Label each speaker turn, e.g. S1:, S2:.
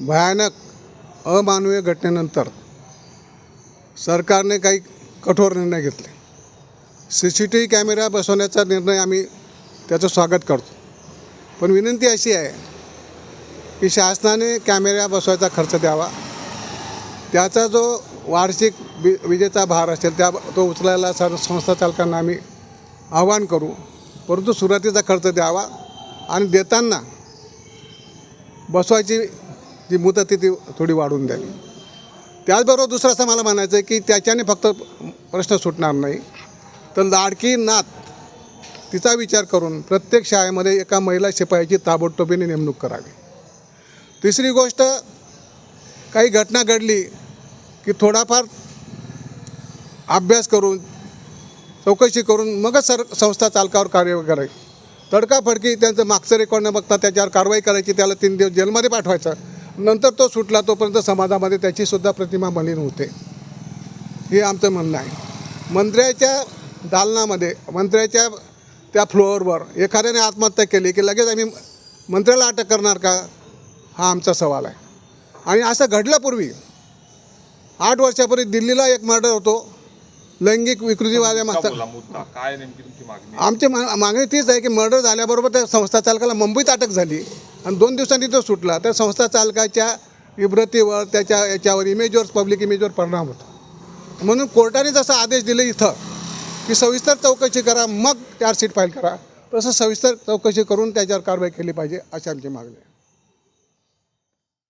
S1: भयानक अमानवीय घटनेनंतर सरकारने काही कठोर निर्णय घेतले. C C T V camera बसवण्याचा निर्णय आम्ही त्याचं स्वागत करतो. पण विनंती अशी आहे की शासनाने कॅमेरा बसवायचा खर्च द्यावा. त्याचा जो वार्षिक वि विजेचा भार असेल त्या तो उचलायला सर्व संस्था चालकांना आम्ही आवाहन करू. परंतु सुरुवातीचा खर्च द्यावा आणि देताना बसवायची जी मुदत आहे ती थोडी वाढवून द्यावी. त्याचबरोबर दुसरं असं मला म्हणायचं आहे की त्याच्याने फक्त प्रश्न सुटणार नाही. तर लाडकी नात तिचा विचार करून प्रत्येक शाळेमध्ये एका महिला शिपायाची ताबडतोबीने नेमणूक करावी. तिसरी गोष्ट काही घटना घडली की थोडाफार अभ्यास करून चौकशी करून मगच सर संस्था चालकावर कार्य करायची तडकाफडकी त्यांचं मागचं रेकॉर्ड न बघता त्याच्यावर कारवाई करायची त्याला तीन दिवस जेलमध्ये पाठवायचं. नंतर तो सुटला तोपर्यंत समाजामध्ये त्याचीसुद्धा प्रतिमा मलिन होते. हे आमचं म्हणणं आहे. मंत्र्याच्या दालनामध्ये मंत्र्याच्या त्या फ्लोअरवर एखाद्याने आत्महत्या केली की लगेच आम्ही मंत्र्याला अटक करणार का? हा आमचा सवाल आहे. आणि असं घडल्यापूर्वी पूर्वी. आठ वर्षापूर्वी दिल्लीला एक मर्डर होतो. लैंगिक मास्तर
S2: बोला मुद्दा. काय नेमकी तुमची मागणी?
S1: आमची मा मागणी तीच आहे की मर्डर झाल्याबरोबर त्या संस्था चालकाला मुंबईत अटक झाली. आणि दोन दिवसांनी तो सुटला. त्या संस्था चालकाच्या इब्रतीवर त्याच्या याच्यावर इमेजवर पब्लिक इमेजवर परिणाम होतो. म्हणून कोर्टाने जसा आदेश दिले इथं की सविस्तर चौकशी करा मग चार्जशीट फाईल करा. तसं सविस्तर चौकशी करून त्याच्यावर कारवाई केली पाहिजे अशी आमची मागणी आहे.